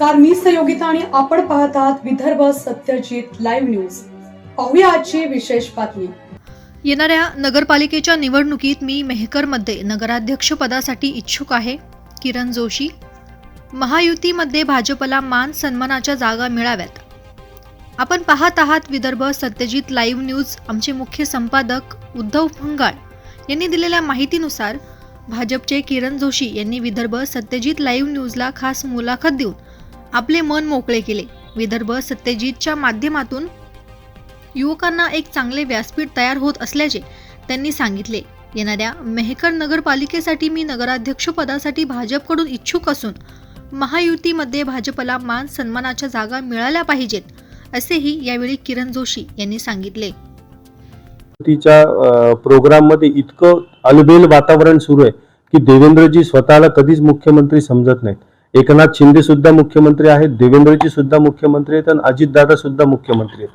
नमस्कार मी सहयोगिता आणि आपण पाहत आहात विदर्भ सत्यजित लाईव्ह न्यूज. पाहूया आजची विशेष बातमी. येणाऱ्या नगरपालिकेच्या निवडणुकीत मी मेहकरमध्ये नगराध्यक्ष पदासाठी इच्छुक आहे किरण जोशी. महायुतीमध्ये भाजपला मान सन्मानाच्या जागा मिळाव्यात. आपण पाहत आहात विदर्भ सत्यजित लाईव्ह न्यूज. आमचे मुख्य संपादक उद्धव फंगाळ यांनी दिलेल्या माहितीनुसार भाजपचे किरण जोशी यांनी विदर्भ सत्यजित लाईव्ह न्यूजला खास मुलाखत देऊन आपले मन मोकळे केले. विदर्भ सत्यजितच्या माध्यमातून युवकांना एक चांगले व्यासपीठ तयार होत असल्याचे त्यांनी सांगितले. येणाऱ्या मेहकर नगरपालिकेसाठी मी नगराध्यक्ष पदासाठी भाजपकडून इच्छुक असून महायुतीमध्ये भाजपला मान सन्मानाच्या जागा मिळाल्या पाहिजेत असेही यावेळी किरण जोशी यांनी सांगितले. तिच्या प्रोग्राममध्ये इतकं अलबेल वातावरण सुरू आहे की देवेंद्रजी स्वतःला कधीच मुख्यमंत्री समजत नाहीत. एकनाथ शिंदे सुद्धा मुख्यमंत्री आहेत देवेंद्रजी सुद्धा मुख्यमंत्री आहेत आणि अजितदादा सुद्धा मुख्यमंत्री आहेत.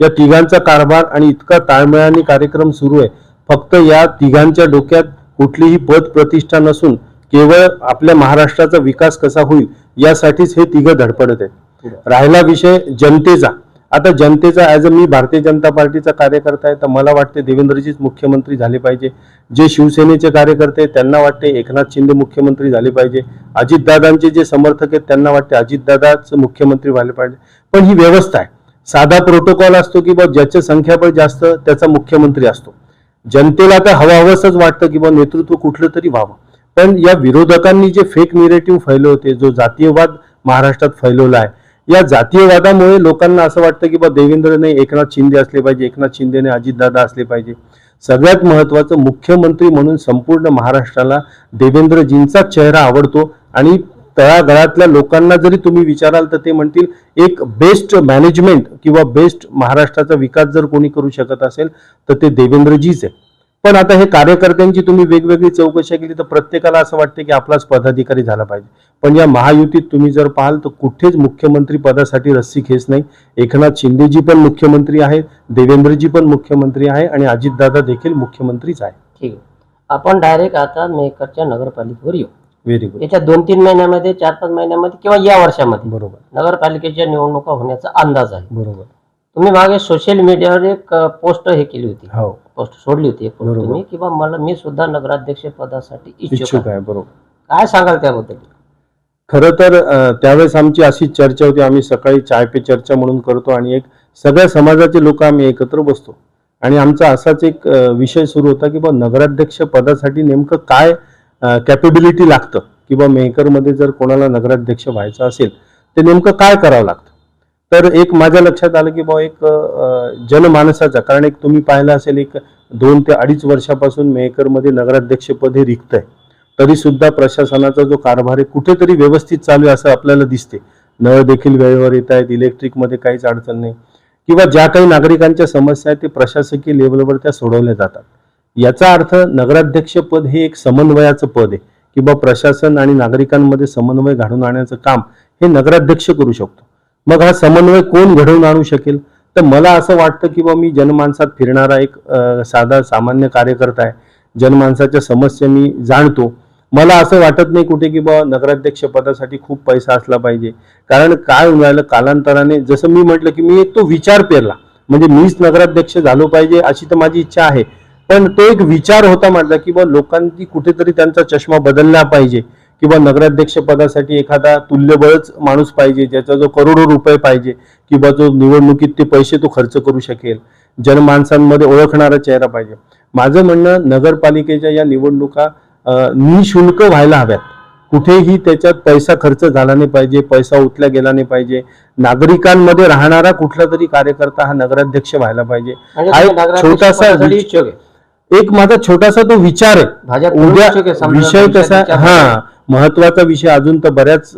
या तिघांचा कारभार आणि इतका ताळमेळाने कार्यक्रम सुरू आहे. फक्त या तिघांच्या डोक्यात कुठलीही पद प्रतिष्ठा नसून केवळ आपल्या महाराष्ट्राचा विकास कसा होईल यासाठीच हे तिघं धडपडत आहेत. राहिला विषय जनतेचा. आता जनतेचा ॲज अ मी भारतीय जनता पार्टीचा कार्यकर्ता आहे तर मला वाटते देवेंद्रजीच मुख्यमंत्री झाले पाहिजे. जे शिवसेनेचे कार्यकर्ते त्यांना वाटते एकनाथ शिंदे मुख्यमंत्री झाले पाहिजे. अजितदादांचे जे समर्थक आहेत त्यांना वाटते अजितदादाच मुख्यमंत्री झाले पाहिजे. पण ही व्यवस्था आहे. साधा प्रोटोकॉल असतो की बा ज्याचं संख्याबळ जास्त त्याचा मुख्यमंत्री असतो. जनतेला तर हवा वाटतं की बा नेतृत्व कुठलं तरी व्हावं. पण या विरोधकांनी जे फेक निरेटिव्ह फैलवते जो जातीयवाद महाराष्ट्रात फैलवला आहे या जातीयवादामुळे लोकांना असं वाटतं की बा देवेंद्रने एकनाथ शिंदे असले पाहिजे एकनाथ शिंदेने अजितदादा असले पाहिजे. सगळ्यात महत्वाचं मुख्यमंत्री म्हणून संपूर्ण महाराष्ट्राला देवेंद्रजींचा चेहरा आवडतो आणि तळागळातल्या लोकांना जरी तुम्ही विचाराल तर ते म्हणतील एक बेस्ट मॅनेजमेंट किंवा बेस्ट महाराष्ट्राचा विकास जर कोणी करू शकत असेल तर ते देवेंद्रजीच आहे पण आता हे कार्यकर्त्यांची तुम्ही वेगवेगळी चौकशी केली तर प्रत्येकाला असं वाटतं की आपलाच पदाधिकारी झाला पाहिजे. पण या महायुतीत तुम्ही जर पाहाल तर कुठेच मुख्यमंत्री पदासाठी रस्सी खेच नाही. एकनाथ शिंदेजी पण मुख्यमंत्री आहेत देवेंद्रजी पण मुख्यमंत्री आहे आणि अजितदादा देखील मुख्यमंत्रीच आहे ठीक आहे. आपण डायरेक्ट आता मेकरच्या नगरपालिकेवर येऊ. व्हेरी गुड येत्या दोन तीन महिन्यामध्ये चार पाच महिन्यामध्ये किंवा या वर्षामध्ये बरोबर. नगरपालिकेच्या निवडणुका होण्याचा अंदाज आहे. बरोबर. तुम्ही मागे सोशल मीडियावर एक पोस्ट हे केली होती. हो. पोस्ट सोडली होती एक post बरोबर. तुम्ही किंवा मला मी सुद्धा नगराध्यक्ष पदासाठी इच्छुक इच्छुक आहे. आहे बरोबर. काय सांगाल त्याबद्दल? खरं तर अ, त्यावेळेस आमची अशीच चर्चा होती आम्ही सकाळी चाय पे चर्चा म्हणून करतो आणि एक सगळ्या समाजाचे लोक आम्ही एकत्र बसतो. आणि आमचा असाच एक अ, विषय सुरू होता की बा नगराध्यक्ष पदासाठी नेमकं काय कॅपेबिलिटी लागतं? किंवा मेहकरमध्ये जर कोणाला नगराध्यक्ष व्हायचं असेल ते नेमकं काय करावं लागतं? तर एक माझ्या लक्षात आलं की बा एक जनमानसाचा कारण एक तुम्ही पाहिलं असेल एक दोन ते अडीच वर्षापासून मेहकरमध्ये नगराध्यक्षपद हे रिक्त आहे तरी सुद्धा प्रशासनाचा जो कारभार आहे कुठेतरी व्यवस्थित चालू आहे असं आपल्याला दिसते. नळ देखील वेळेवर येत आहेत इलेक्ट्रिकमध्ये काहीच अडचण नाही. किंवा ज्या काही नागरिकांच्या समस्या आहेत ते प्रशासकीय लेवलवर त्या सोडवल्या जातात. याचा अर्थ नगराध्यक्ष पद हे एक समन्वयाचं पद आहे. किंवा प्रशासन आणि नागरिकांमध्ये समन्वय घडून आणण्याचं काम हे नगराध्यक्ष करू शकतो. मग हा समन्वय कोण घडवून आणू शकेल? तर मला असं वाटतं की बा मी जनमानसात फिरणारा एक साधा सामान्य कार्यकर्ता आहे. जनमानसाच्या समस्या मी जाणतो. मला असं वाटत नाही कुठे की बा नगराध्यक्ष पदासाठी खूप पैसा असला पाहिजे. कारण काय होऊन राहिलं कालांतराने जसं मी म्हटलं की मी एक तो विचार पेरला. म्हणजे मीच नगराध्यक्ष झालो पाहिजे अशी तर माझी इच्छा आहे. पण तो एक विचार होता माझा की बा लोकांची कुठेतरी त्यांचा चष्मा बदलला पाहिजे. किंवा नगराध्यक्ष पदासाठी एखादा तुल्यबळच माणूस पाहिजे ज्याचा जो करोडो रुपये पाहिजे किंवा जो निवडणुकीत ते पैसे तो खर्च करू शकेल. जनमानसांमध्ये ओळखणारा चेहरा पाहिजे. माझं म्हणणं नगरपालिकेच्या या निवडणुका निशुल्क व्हायला हव्यात. कुठेही त्याच्यात पैसा खर्च झाला नाही पाहिजे पैसा उचला गेला नाही पाहिजे. नागरिकांमध्ये राहणारा कुठला तरी कार्यकर्ता हा नगराध्यक्ष व्हायला पाहिजे. हा एक छोटासा एक माझा छोटासा तो विचार आहे. उद्या विषय कसा. हा. महत्त्वाचा विषय अजून तर बऱ्याच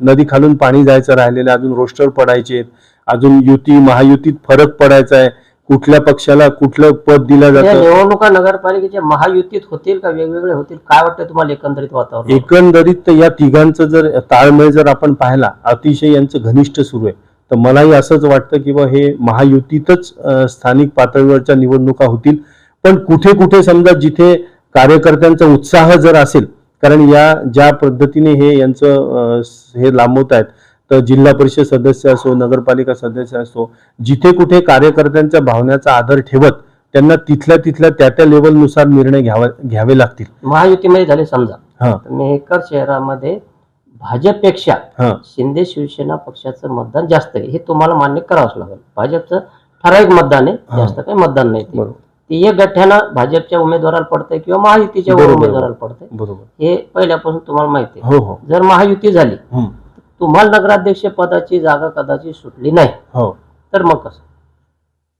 नदी खालून पाणी जायचं राहिलेलं. अजून रोस्टर पडायचे अजून युती महायुतीत फरक पडायचा आहे. कुठल्या पक्षाला कुठलं पद दिलं जातं? निवडणुका नगरपालिकेच्या महायुतीत होतील का वेगवेगळे होतील? काय वाटतं तुम्हाला एकंदरीत वातावरण एकंदरीत तर या तिघांचं जर ताळमेळ जर आपण पाहिला अतिशय यांचं घनिष्ठ सुरू आहे. तर मलाही असंच वाटतं की बा हे महायुतीतच स्थानिक पातळीवरच्या निवडणुका होतील. पण कुठे कुठे समजा जिथे कार्यकर्त्यांचा उत्साह जर असेल कारण या ज्या पद्धतीने हे यांचं हे लांबवत आहेत तर जिल्हा परिषद सदस्य असो नगरपालिका सदस्य असो जिथे कुठे कार्यकर्त्यांच्या भावनेचा आदर ठेवत त्यांना तिथल्या तिथल्या त्या त्या लेवलनुसार निर्णय घ्यावा घ्यावे लागतील. महायुतीमध्ये झाले समजा. हा. मेहकर शहरामध्ये भाजपपेक्षा शिंदे शिवसेना पक्षाचं मतदान जास्त आहे हे तुम्हाला मान्य करावंच लागेल. भाजपचं ठराविक मतदान आहे. जास्त काही मतदान नाही ते. एक गठ्ठ्यानं भाजपच्या उमेदवाराला पडतंय किंवा महायुतीच्या. उमेदवाराला पडतंय. बरोबर. हे पहिल्यापासून तुम्हाला माहिती आहे. हो हो. जर महायुती झाली. तुम्हाला नगराध्यक्ष पदाची जागा कदाचित सुटली नाही. हो. तर मग कसं?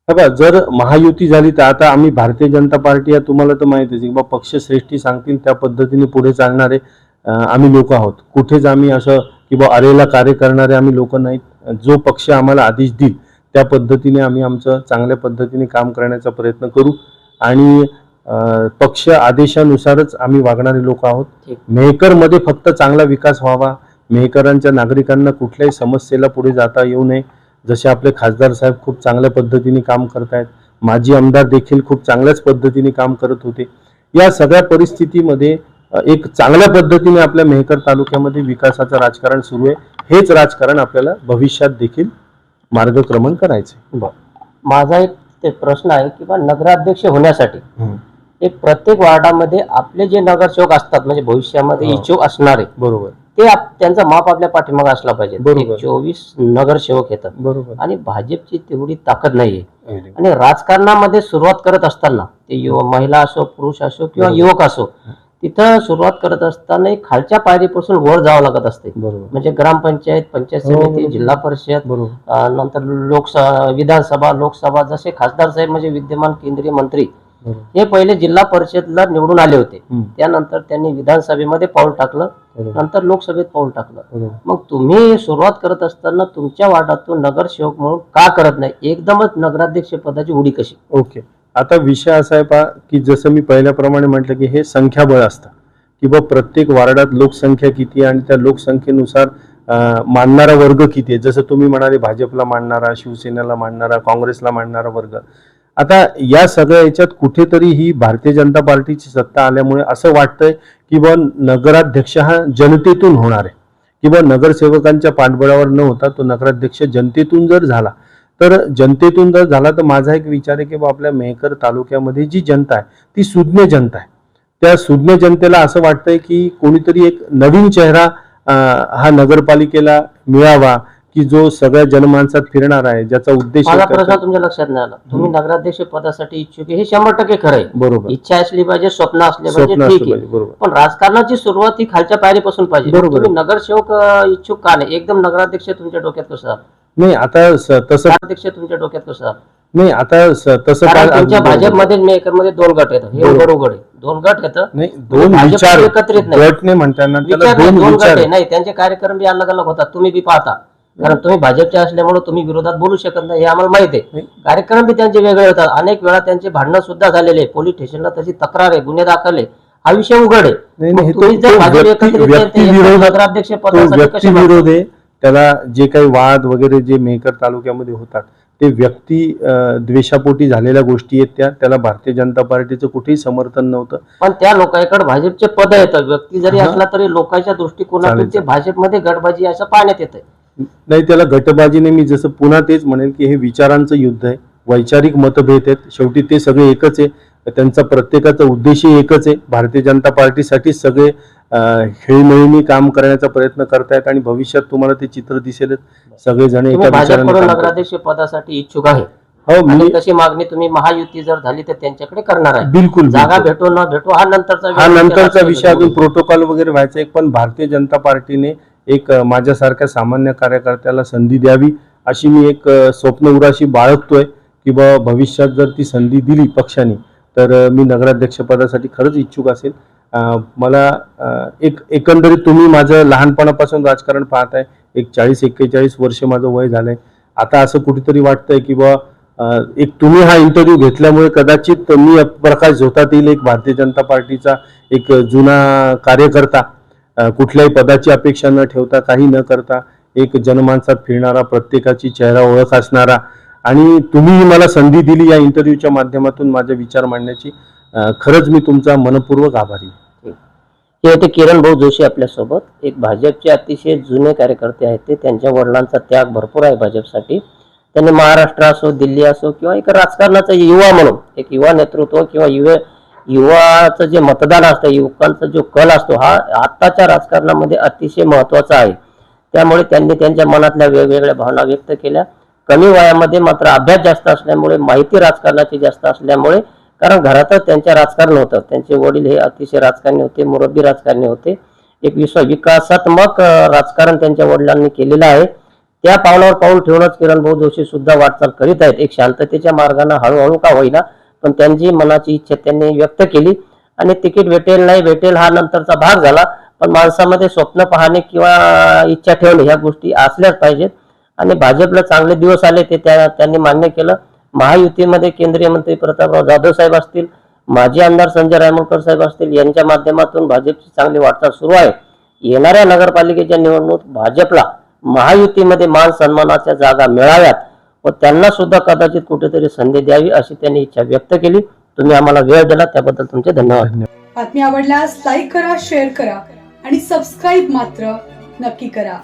बघा जर महायुती झाली तर आता आम्ही भारतीय जनता पार्टी या तुम्हाला तर माहितीच आहे. की बा पक्ष श्रेष्ठी सांगतील त्या पद्धतीने पुढे चालणारे अं, आम्ही लोक आहोत. कुठेच आम्ही असं की बा अरेला कार्य करणारे आम्ही लोक नाहीत. जो पक्ष आम्हाला आदेश देईल त्या पद्धतीने आम्ही आमचं चांगल्या पद्धतीने काम करण्याचा प्रयत्न करू. आणि पक्ष आदेशानुसारच आम्ही वागणारे लोक आहोत. मेहकरमध्ये फक्त चांगला विकास व्हावा. मेहकरांच्या नागरिकांना कुठल्याही समस्येला पुढे जाता येऊ नये. जसे आपले खासदार साहेब खूप चांगल्या पद्धतीने काम करतायत. माजी आमदार देखील खूप चांगल्याच पद्धतीने काम करत होते. या सगळ्या परिस्थितीमध्ये एक चांगल्या पद्धतीने आपल्या मेहकर तालुक्यामध्ये विकासाचं राजकारण सुरू आहे. हेच राजकारण आपल्याला भविष्यात देखील मार्गक्रमण करायचे. माझा एक ते प्रश्न आहे की बा नगराध्यक्ष होण्यासाठी एक प्रत्येक वार्डामध्ये आपले जे नगरसेवक असतात म्हणजे भविष्यामध्ये हा. इच्छुक असणारे बरोबर. ते आप- त्यांचा माप आपल्या पाठीमागे असला पाहिजे. बरोबर. एक चोवीस नगरसेवक येतात. बरोबर. आणि भाजपची तेवढी ताकद नाहीये. आणि राजकारणामध्ये सुरुवात करत असताना ते युवा महिला असो पुरुष असो किंवा बरोबर. युवक असो तिथं सुरुवात करत असताना खालच्या पायरीपासून वर जावं लागत असते. म्हणजे ग्रामपंचायत पंचायत हो, समिती. जिल्हा परिषद नंतर लोकसभा विधानसभा लोकसभा जसे खासदार साहेब म्हणजे विद्यमान केंद्रीय मंत्री हे पहिले जिल्हा परिषदला निवडून आले होते. त्यानंतर त्यांनी विधानसभेमध्ये पाऊल टाकलं. नंतर लोकसभेत पाऊल टाकलं. मग तुम्ही सुरुवात करत असताना तुमच्या वार्डातून नगरसेवक म्हणून का करत नाही? एकदमच नगराध्यक्ष पदाची उडी कशी? ओके. आता विषय असा आहे पा की जसं मी पहिल्याप्रमाणे म्हटलं की हे संख्याबळ असतं. की बा प्रत्येक वार्डात लोकसंख्या किती आहे आणि त्या लोकसंख्येनुसार मानणारा वर्ग किती आहे? जसं तुम्ही म्हणाले भाजपला मानणारा शिवसेनेला मानणारा काँग्रेसला मानणारा वर्ग. आता या सगळ्या याच्यात कुठेतरी ही भारतीय जनता पार्टीची सत्ता आल्यामुळे असं वाटतंय की बा नगराध्यक्ष हा जनतेतून होणार आहे. किंवा नगरसेवकांच्या पाठबळावर न होता तो नगराध्यक्ष जनतेतून जर झाला तर जनतेतून जर झाला तर माझा एक विचार आहे की बा आपल्या मेहकर तालुक्यामध्ये जी जनता आहे ती सुज्ञ जनता आहे. त्या सुज्ञ जनतेला असं वाटतंय की कोणीतरी एक नवीन चेहरा हा नगरपालिकेला मिळावा की जो सगळ्या जनमानसात फिरणार आहे ज्याचा उद्देश प्रश्न तुमच्या लक्षात नाही आला. तुम्ही नगराध्यक्ष पदासाठी इच्छुक आहे हे शंभर टक्के खरं आहे. बरोबर. इच्छा असली पाहिजे स्वप्न असले पाहिजे ठीक आहे. पण राजकारणाची सुरुवात ही खालच्या पायरीपासून पाहिजे. तुम्ही नगरसेवक इच्छुक का नाही? एकदम नगराध्यक्ष तुमच्या डोक्यात कसं नाही आता स- तसं नगराध्यक्ष तुमच्या डोक्यात कसं नाही आता स- तसं कारण काय तुमच्या बरोबर. भाजपमध्ये मेकरमध्ये दोन गट येतात हे बरोबर. उघड उघड आहे दोन गट येतं नाही दोन भाजप विचार एकत्रित नाही. गट नाही म्हणताना त्याला विचार नाही, दोन दोन गट विचार आहे. नाही त्यांचे कार्यक्रम बी अलग अलग होतात तुम्ही बी पाहता कारण तुम्ही भाजपचे असल्यामुळे तुम्ही विरोधात बोलू शकत नाही हे आम्हाला माहिती आहे नाही. कार्यक्रम बी त्यांचे वेगळे होतात अनेक वेळा त्यांचे भांडणं सुद्धा झालेले आहे. पोलीस स्टेशनला त्याची तक्रार आहे गुन्हे दाखल आहे हा विषय उघड आहे नाही मग नाही तुम्ही जर तो भाजप व्यक्ती एकत्रित नगराध्यक्ष तो पदासाठी व्यक्ती मागतात? विरोध आहे त्याला जे काही वाद वगैरे जे मेहकर तालुक्यामध्ये होतात ते व्यक्ती द्वेषापोटी झालेल्या गोष्टी आहेत त्या त्याला भारतीय जनता पार्टीचं कुठेही समर्थन नव्हतं. पण त्या लोकांकडे भाजपचे पद येतं व्यक्ती जरी. असला तरी लोकांच्या दृष्टिकोनातून ते. भाजपमध्ये गटबाजी असं पाहण्यात येतं नाही त्याला गटबाजीने मी जसं पुन्हा तेच म्हणेल की हे विचारांचं युद्ध आहे. वैचारिक मतभेद आहेत. शेवटी ते सगळे एकच आहे. त्यांचा प्रत्येकाचा उद्देशही एकच आहे. भारतीय जनता पार्टीसाठी सगळे खेळीमेळीने काम करण्याचा प्रयत्न करतायत आणि भविष्यात तुम्हाला ते चित्र दिसेलच सगळेजण एका विचाराने भाजपकडून काम करतात. नगराध्यक्ष पदासाठी इच्छुक आहे हो आणि मी तशी मागणी तुम्ही महायुती जर झाली तर त्यांच्याकडे करणार आहे बिलकुल जागा बिलकुल. भेटो न भेटो हा नंतरचा हा विषय नंतरचा विषय अजून. प्रोटोकॉल वगैरे व्हायचा एक पण भारतीय जनता पार्टीने एक अ, माझ्यासारख्या सामान्य कार्यकर्त्याला संधी द्यावी अशी मी एक अ, स्वप्न उराशी बाळगतोय की बा भविष्यात जर ती संधी दिली पक्षाने तर अ, मी नगराध्यक्षपदासाठी खरंच इच्छुक असेल मला एक एकंदरीत तुम्ही माझं लहानपणापासून राजकारण पाहताय. एक चाळीस एक्केचाळीस वर्ष माझं वय झालंय. आता असं कुठेतरी वाटतंय की बा एक तुम्ही हा इंटरव्ह्यू घेतल्यामुळे कदाचित मी प्रकाश झोतात येईल एक भारतीय जनता पार्टीचा एक जुना कार्यकर्ता कुठल्याही पदाची अपेक्षा न ठेवता काही न करता एक जनमानसात फिरणारा प्रत्येकाची चेहरा ओळख असणारा आणि तुम्हीही मला संधी दिली या इंटरव्ह्यूच्या माध्यमातून माझे विचार मांडण्याची. खरंच मी तुमचा मनपूर्वक आभारी आहे. ते होते किरण भाऊ जोशी आपल्यासोबत. एक भाजपचे अतिशय जुने कार्यकर्ते आहेत ते. त्यांच्या वडिलांचा त्याग भरपूर आहे भाजपसाठी. त्यांनी महाराष्ट्र असो दिल्ली असो किंवा एक राजकारणाचा युवा म्हणून एक युवा नेतृत्व किंवा युवे युवाचं जे मतदान असतं युवकांचा जो कल असतो हा आत्ताच्या राजकारणामध्ये अतिशय महत्त्वाचा आहे. त्यामुळे त्यांनी त्यांच्या मनातल्या वेगवेगळ्या भावना व्यक्त केल्या. कमी वयामध्ये मात्र अभ्यास जास्त असल्यामुळे माहिती राजकारणाची जास्त असल्यामुळे कारण घरातच त्यांच्या राजकारण होतं. त्यांचे वडील हे अतिशय राजकारणी होते मुरब्बी राजकारणी होते. एक विश्व विकासात्मक राजकारण त्यांच्या वडिलांनी केलेलं आहे. त्या पावलावर पाऊल ठेवूनच किरण भाऊ जोशी सुद्धा वाटचाल करीत आहेत. एक शांततेच्या मार्गाने हळूहळू का होईना पण त्यांची मनाची इच्छा त्यांनी व्यक्त केली. आणि तिकीट भेटेल नाही भेटेल हा नंतरचा भाग झाला. पण माणसामध्ये स्वप्न पाहणे किंवा इच्छा ठेवणे ह्या गोष्टी असल्याच पाहिजेत. आणि भाजपला चांगले दिवस आले ते त्या त्यांनी मान्य केलं. महायुतीमध्ये केंद्रीय मंत्री प्रतापराव जाधव साहेब असतील माजी आमदार संजय रायमुळकर साहेब असतील यांच्या माध्यमातून भाजपची चांगली वाटचाल सुरू आहे. येणाऱ्या नगरपालिकेच्या निवडणूक भाजपला महायुतीमध्ये मान सन्मानाच्या जागा मिळाव्यात व त्यांना सुद्धा कदाचित कुठेतरी संधी द्यावी अशी त्यांनी इच्छा व्यक्त केली. तुम्ही आम्हाला वेळ दिला त्याबद्दल तुमचे धन्यवाद. बातमी आवडल्यास लाईक करा शेअर करा आणि सबस्क्राईब मात्र नक्की करा.